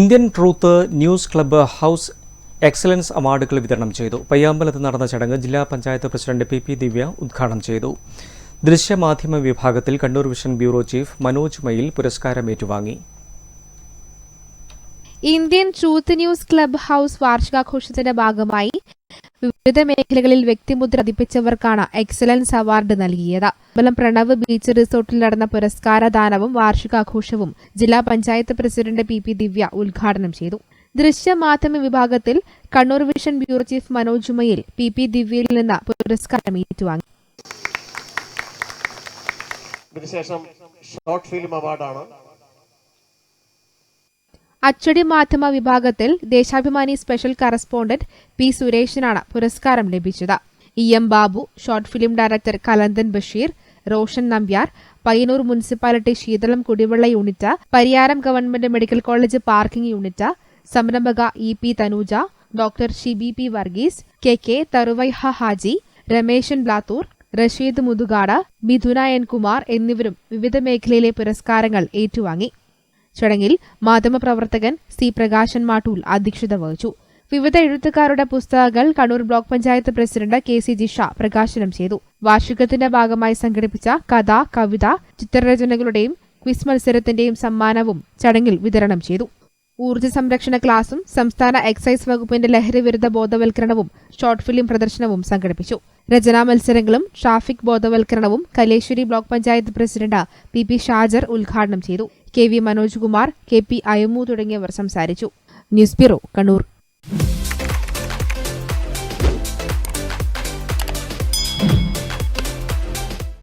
Indian Truth News Club House excellence അവാർഡുകൾ വിതരണം ചെയ്തു. പയ്യാമ്പലത്ത് നടന്ന ചടങ്ങ് ജില്ലാ panchayat president P P Divya ഉദ്ഘാടനം ചെയ്തു. ദൃശ്യമാധ്യമ വിഭാഗത്തിൽ Kannur Vision bureau chief Manoj Mayil പുരസ്കാരം ഏറ്റുവാങ്ങി Indian Truth News Club House വാർഷികാഘോഷത്തിന്റെ ഭാഗമായി വിവിധ മേഖലകളിൽ വ്യക്തിമുദ്ര പതിപ്പിച്ചവർക്കാണ് എക്സലൻസ് അവാർഡ് നൽകിയത്. അമ്പലം പ്രണവ് ബീച്ച് റിസോർട്ടിൽ നടന്ന പുരസ്കാരദാനവും വാർഷികാഘോഷവും ജില്ലാ panchayat president P P Divya ഉദ്ഘാടനം ചെയ്തു. ദൃശ്യമാധ്യമ വിഭാഗത്തിൽ Kannur vision bureau chief Manoj Umayil P P ദിവ്യയിൽ നിന്ന് പുരസ്കാരം ഏറ്റുവാങ്ങി. ഷോർട്ട് ഫിലിം അവാർഡാണ് അച്ചടി മാധ്യമ വിഭാഗത്തിൽ ദേശാഭിമാനി സ്പെഷ്യൽ കറസ്പോണ്ടന്റ് പി സുരേഷിനാണ് പുരസ്കാരം ലഭിച്ചത്. E M Babu short film director Kalanthan Basheer Roshan Nambiar Payyanur municipality ശീതളം കുടിവെള്ള unit Pariyaram government medical college parking unit സംരംഭക E P Thanuja doctor Shibi P Varghese K K തറുവൈഹ Haji Rameshan Blathur Rasheed Muthukad Mithuna N Kumar എന്നിവരും വിവിധ മേഖലയിലെ പുരസ്കാരങ്ങൾ ഏറ്റുവാങ്ങി. ചടങ്ങിൽ മാധ്യമപ്രവർത്തകൻ സി പ്രകാശൻ മാട്ടൂൽ അധ്യക്ഷത വഹിച്ചു. വിവിധ എഴുത്തുകാരുടെ പുസ്തകങ്ങൾ Kannur block panchayat president K C Jisha പ്രകാശനം ചെയ്തു. വാർഷികത്തിന്റെ ഭാഗമായി സംഘടിപ്പിച്ച കഥ കവിത ചിത്രരചനകളുടെയും ക്വിസ് മത്സരത്തിന്റെയും സമ്മാനവും ചടങ്ങിൽ വിതരണം ചെയ്തു. ഊർജ സംരക്ഷണ ക്ലാസും സംസ്ഥാന എക്സൈസ് വകുപ്പിന്റെ ലഹരി വിരുദ്ധ ബോധവൽക്കരണവും ഷോർട്ട് ഫിലിം പ്രദർശനവും സംഘടിപ്പിച്ചു. രചനാ മത്സരങ്ങളും ട്രാഫിക് ബോധവൽക്കരണവും Kaleswari block panchayat president P P Shajar ഉദ്ഘാടനം ചെയ്തു. K V Manoj Kumar K P Ayamu തുടങ്ങിയവർ സംസാരിച്ചു. News bureau Kannur.